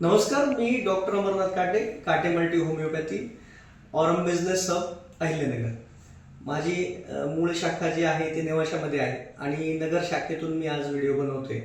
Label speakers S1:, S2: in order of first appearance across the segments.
S1: नमस्कार मी doctor Amarnath Kate Kate multi homeopathy aurum business सब अहिल्यानगर. माझी मूळ शाखा जी आहे ती नेवाशामध्ये आहे आणि नगर शाखेतून मी आज व्हिडिओ बनवतोय.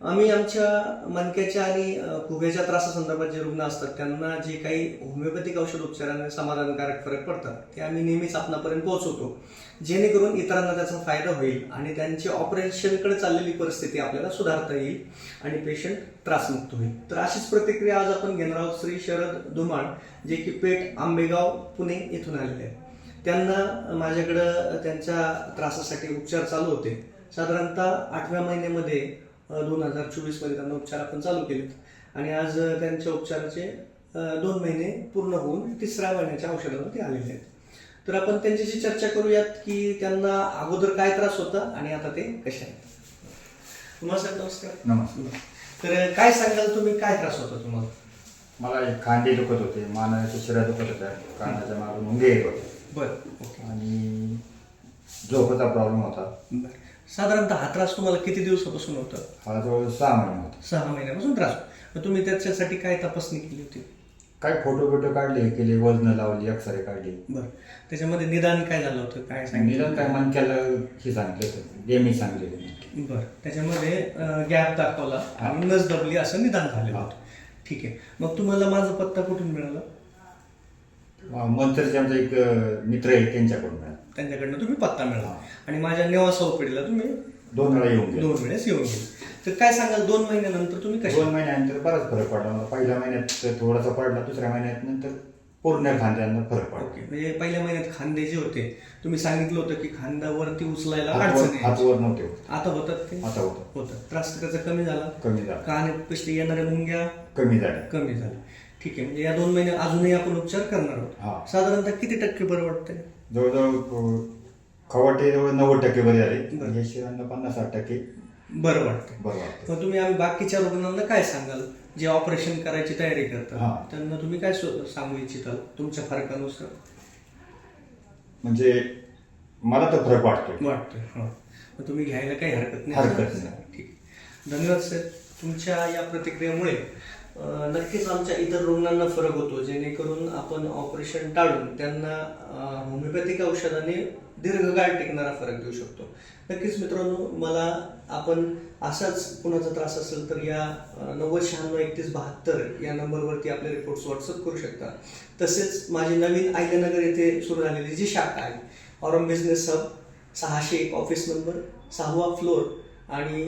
S1: आम्ही आमच्या मनक्याच्या आणि अ, फुग्याच्या त्रासासंदर्भात जे रुग्ण असतात त्यांना जे काही होमिओपॅथिक औषध उपचाराने समाधानकारक फरक पडतात ते आम्ही नेहमीच आपणापर्यंत पोहोचवतो. जेणेकरून इतरांना त्याचा फायदा होईल आणि त्यांची ऑपरेशनकडे चाललेली परिस्थिती आपल्याला सुधारता येईल आणि पेशंट त्रासमुक्त होईल. तर अशीच प्रतिक्रिया आज आपण घेणार आहोत श्री शरद धुमाळ जे की पेठ आंबेगाव पुणे येथून आलेले आहेत. त्यांना माझ्याकडं त्यांच्या त्रासासाठी उपचार चालू होते. साधारणतः आठव्या महिन्यामध्ये दोन हजार चोवीसमध्ये त्यांना उपचार आपण चालू केलेत. आणि आज त्यांच्या उपचाराचे दोन महिने पूर्ण होऊन तिसऱ्या महिन्याच्या औषधावर ते आलेले आहेत. तर आपण त्यांच्याशी चर्चा करूयात की त्यांना अगोदर काय त्रास होता आणि आता ते कसे आहेत. नमस्कार.
S2: नमस्कार.
S1: तर काय सांगाल तुम्ही? काय त्रास होता तुम्हाला?
S2: मला खांदे दुखत होते. मानाच्या शिरा दुखत होत्या कानाच्या मागून मुंगे येत होते.
S1: बर ओके.
S2: आणि झोपेचा प्रॉब्लेम होता.
S1: साधारणतः हा त्रास तुम्हाला किती दिवसापासून होता?
S2: जवळ सहा महिने होता.
S1: सहा महिन्यापासून त्रास. मग तुम्ही त्याच्यासाठी काय तपासणी केली होती?
S2: काय फोटो बिटो काढले हे केले वजन लावली अक्षरे काढली.
S1: बर. त्याच्यामध्ये निदान काय झालं होतं? काय
S2: निदान
S1: सांगितलं
S2: काय मनक्याला हे सांगितलं होतं गेमी सांगितले
S1: बर. त्याच्यामध्ये गॅप दाखवला आणि नस दबली असं निदान झालेलं
S2: हा.
S1: होतं. ठीक आहे. मग तुम्हाला माझा पत्ता कुठून मिळाला?
S2: मंत्रचे आमचा एक अं, मित्र आहे त्यांच्याकडून मिळाला.
S1: त्यांच्याकडनं तुम्ही पत्ता मिळाला
S2: हा.
S1: आणि माझ्या नेवासा उपडीला तुम्ही
S2: दोन वेळा येऊन गेलो
S1: दोन वेळेस येऊन गेले तर काय सांगाल दोन महिन्यानंतर तुम्ही कसे
S2: दोन महिन्यानंतर बराच फरक पडला. मला पहिल्या महिन्यात थोडासा पडला दुसऱ्या महिन्यात नंतर पूर्ण खांद्यांना फरक पडला.
S1: ओके म्हणजे पहिल्या महिन्यात खांदे जे होते तुम्ही सांगितलं होतं की खांद्यावरती उचलायला
S2: हातवर
S1: अडचण
S2: हातवर नव्हते होत.
S1: आता होतात ते?
S2: आता होतं
S1: होतं. त्रास त्याचा कमी झाला.
S2: कमी झाला.
S1: कान पिशली येणाऱ्या मुंग्या?
S2: कमी झाले
S1: कमी झाल्या. ठीक आहे म्हणजे या दोन महिने अजूनही आपण उपचार करणार
S2: हा.
S1: आहोत साधारणतः किती टक्के बरं वाटतंय?
S2: जवळजवळ अं, खवटे जवळ नव्वद टक्के बरे झाले. हे शिरांना पन्नास साठ टक्के.
S1: बरं वाटतंय.
S2: बरं वाटतं
S1: मग तुम्ही आम्ही बाकीच्या रुग्णांना काय सांगाल? जे ऑपरेशन करायची तयारी
S2: हा.
S1: करतात त्यांना तुम्ही काय सु- सांगू इच्छिताल तुमच्या फरकानुसार.
S2: म्हणजे मला तर फरक वाटतोय.
S1: वाटतंय हा. मग तुम्ही घ्यायला काही हरकत नाही.
S2: हरकत नाही.
S1: ठीक. धन्यवाद सर. तुमच्या या प्रतिक्रियेमुळे नक्कीच आमच्या इतर रुग्णांना फरक होतो जेणेकरून आपण ऑपरेशन टाळून त्यांना होमिओपॅथिक औषधाने दीर्घकाळ टिकणारा फरक देऊ शकतो. नक्कीच मित्रांनो मला आपण असाच कुणाचा त्रास असेल तर या नव्वद शहाण्णव एकतीस बहात्तर या नंबरवरती आपले रिपोर्ट्स व्हॉट्सअप करू शकता. तसेच माझी नवीन आयल्यानगर येथे सुरू झालेली जी शाखा आहे ऑरम बिझनेस हब सहाशे एक ऑफिस नंबर सहावा फ्लोअर आणि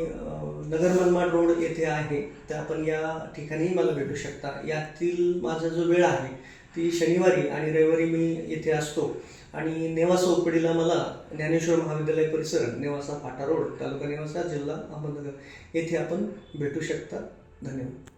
S1: नगर मनमाड रोड येथे आहे तर आपण या ठिकाणीही मला भेटू शकता. यातील माझा जो वेळ आहे ती शनिवारी आणि रविवारी मी येथे असतो. आणि नेवासा उपडीला मला ज्ञानेश्वर महाविद्यालय परिसर नेवासा फाटा रोड तालुका नेवासा जिल्हा अहमदनगर येथे आपण भेटू शकता. धन्यवाद.